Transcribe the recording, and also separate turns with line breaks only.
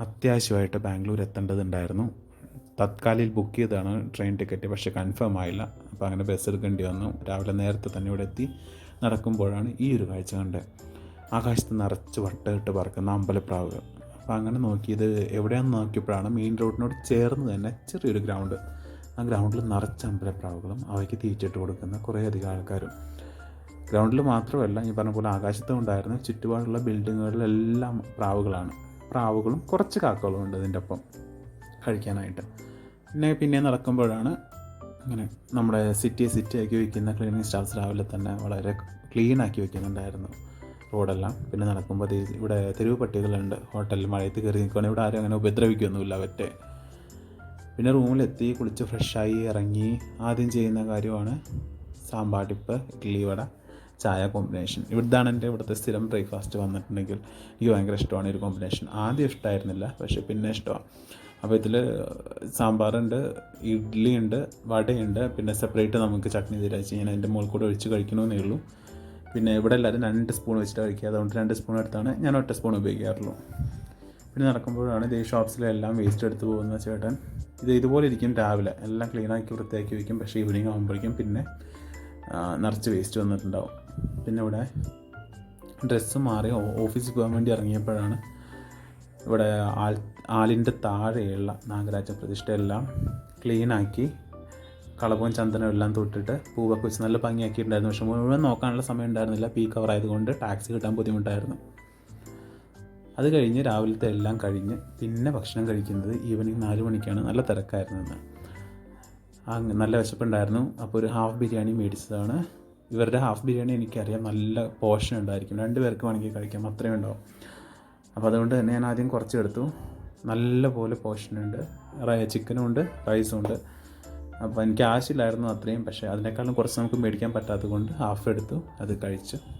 അത്യാവശ്യമായിട്ട് ബാംഗ്ലൂർ എത്തേണ്ടതുണ്ടായിരുന്നു. തത്കാലിൽ ബുക്ക് ചെയ്തതാണ് ട്രെയിൻ ടിക്കറ്റ് പക്ഷേ കൺഫേം ആയില്ല. അപ്പോൾ അങ്ങനെ ബസ് എടുക്കേണ്ടി വന്നു. രാവിലെ നേരത്തെ തന്നെ ഇവിടെ എത്തി. നടക്കുമ്പോഴാണ് ഈ ഒരു കാഴ്ച കണ്ടത്. ആകാശത്ത് നിറച്ച് വട്ടമിട്ട് പറക്കുന്ന അമ്പലപ്രാവുകൾ. അപ്പോൾ അങ്ങനെ നോക്കിയത് എവിടെയാണെന്ന് നോക്കിയപ്പോഴാണ് മെയിൻ റോഡിനോട് ചേർന്ന് തന്നെ ചെറിയൊരു ഗ്രൗണ്ട് ആ ഗ്രൗണ്ടിൽ നിറച്ച അമ്പലപ്രാവുകളും അവയ്ക്ക് തീറ്റിട്ട് കൊടുക്കുന്ന കുറേയധികം ആൾക്കാരും. ഗ്രൗണ്ടിൽ മാത്രമല്ല ഈ പറഞ്ഞ പോലെ ആകാശത്തും ഉണ്ടായിരുന്നു ചുറ്റുപാടുള്ള ബിൽഡിങ്ങുകളിലെല്ലാം പ്രാവുകളാണ്. പ്രാവുകളും കുറച്ച് കാക്കകളും ഉണ്ട് ഇതിന്റെ ഒപ്പം കഴിക്കാനായിട്ട്. പിന്നെ പിന്നെ നടക്കുമ്പോഴാണ് അങ്ങനെ നമ്മുടെ സിറ്റി സിറ്റി ആക്കി വയ്ക്കുന്ന ക്ലീനിങ് സ്റ്റാഫ്സ് രാവിലെ തന്നെ വളരെ ക്ലീൻ ആക്കി വയ്ക്കുന്നുണ്ടായിരുന്നു റോഡെല്ലാം. പിന്നെ നടക്കുമ്പോൾ ഇവിടെ തെരുവ് പട്ടികളുണ്ട്. ഹോട്ടലിൽ മഴയത്ത് കയറി നിൽക്കുകയാണെങ്കിൽ ഇവിടെ ആരും അങ്ങനെ ഉപദ്രവിക്കൊന്നുമില്ല അവറ്റെ. പിന്നെ റൂമിലെത്തി കുളിച്ച് ഫ്രഷായി ഇറങ്ങി. ആദ്യം ചെയ്യുന്ന കാര്യമാണ് സാമ്പാട്ടിപ്പ് ഇഡ്ഡലി വട ചായ കോമ്പിനേഷൻ ഇവിടുത്താണ് എന്റെ ഇവിടുത്തെ സ്ഥിരം ബ്രേക്ക്ഫാസ്റ്റ് വന്നിട്ടുണ്ടെങ്കിൽ എനിക്ക് ഭയങ്കര ഇഷ്ടമാണ് ഒരു കോമ്പിനേഷൻ ആദ്യം ഇഷ്ടമായിരുന്നില്ല പക്ഷേ പിന്നെ ഇഷ്ടമാണ് അപ്പോൾ ഇതിൽ സാമ്പാറുണ്ട് ഇഡ്ഡലി ഉണ്ട് വടയുണ്ട് പിന്നെ സെപ്പറേറ്റ് നമുക്ക് ചട്നി തരാച്ച് ഞാൻ അതിന്റെ മുകളിൽ കൂടെ ഒഴിച്ച് കഴിക്കണമെന്നേ ഉള്ളൂ. പിന്നെ ഇവിടെ എല്ലാവരും രണ്ട് സ്പൂൺ വെച്ചിട്ട് കഴിക്കുക. അതുകൊണ്ട് രണ്ട് സ്പൂൺ എടുത്താണ് ഞാൻ ഒറ്റ സ്പൂൺ ഉപയോഗിക്കാറുള്ളൂ. പിന്നെ നടക്കുമ്പോഴാണ് ഈ ഷോപ്സിലെല്ലാം വേസ്റ്റ് എടുത്ത് പോകുന്ന ചേട്ടൻ. ഇത് ഇതുപോലെ ഇരിക്കും രാവിലെ. എല്ലാം ക്ലീനാക്കി വൃത്തിയാക്കി വയ്ക്കും. പക്ഷേ ഈവനിങ് ആകുമ്പോഴേക്കും പിന്നെ നിറച്ച് വേസ്റ്റ് വന്നിട്ടുണ്ടാവും. പിന്നെ ഇവിടെ ഡ്രസ്സ് മാറി ഓഫീസിൽ പോകാൻ വേണ്ടി ഇറങ്ങിയപ്പോഴാണ് ഇവിടെ ആൾ ആലിന്റെ താഴെയുള്ള നാഗരാജ പ്രതിഷ്ഠയെല്ലാം ക്ലീനാക്കി കളവും ചന്ദനവും എല്ലാം തൊട്ടിട്ട് പൂവൊക്കെ വെച്ച് നല്ല ഭംഗിയാക്കിയിട്ടുണ്ടായിരുന്നു. പക്ഷെ മുഴുവൻ നോക്കാനുള്ള സമയം ഉണ്ടായിരുന്നില്ല. പീക്ക് കവർ ആയതുകൊണ്ട് ടാക്സി കിട്ടാൻ ബുദ്ധിമുട്ടായിരുന്നു. അത് കഴിഞ്ഞ് രാവിലത്തെ എല്ലാം കഴിഞ്ഞ് പിന്നെ ഭക്ഷണം കഴിക്കുന്നത് ഈവനിങ് നാല് മണിക്കാണ്. നല്ല തിരക്കായിരുന്നു നല്ല വിശപ്പുണ്ടായിരുന്നു. അപ്പോൾ ഒരു ഹാഫ് ബിരിയാണി മേടിച്ചതാണ്. ഇവരുടെ ഹാഫ് ബിരിയാണി എനിക്കറിയാം. നല്ല പോഷൻ ഉണ്ടായിരിക്കും. രണ്ട് പേർക്ക് വേണമെങ്കിൽ കഴിക്കാം. അത്രയും ഉണ്ടാവും. അപ്പോൾ അതുകൊണ്ട് തന്നെ ഞാൻ ആദ്യം കുറച്ച് എടുത്തു. നല്ല പോലെ ഉണ്ട്. ചിക്കനും ഉണ്ട്. റൈസും ഉണ്ട്. അപ്പോൾ എനിക്ക് ആവശ്യമില്ലായിരുന്നു അത്രയും. പക്ഷേ അതിനേക്കാളും കുറച്ച് നമുക്ക് മേടിക്കാൻ പറ്റാത്തത് കൊണ്ട് ഹാഫ് എടുത്തു. അത് കഴിച്ചു.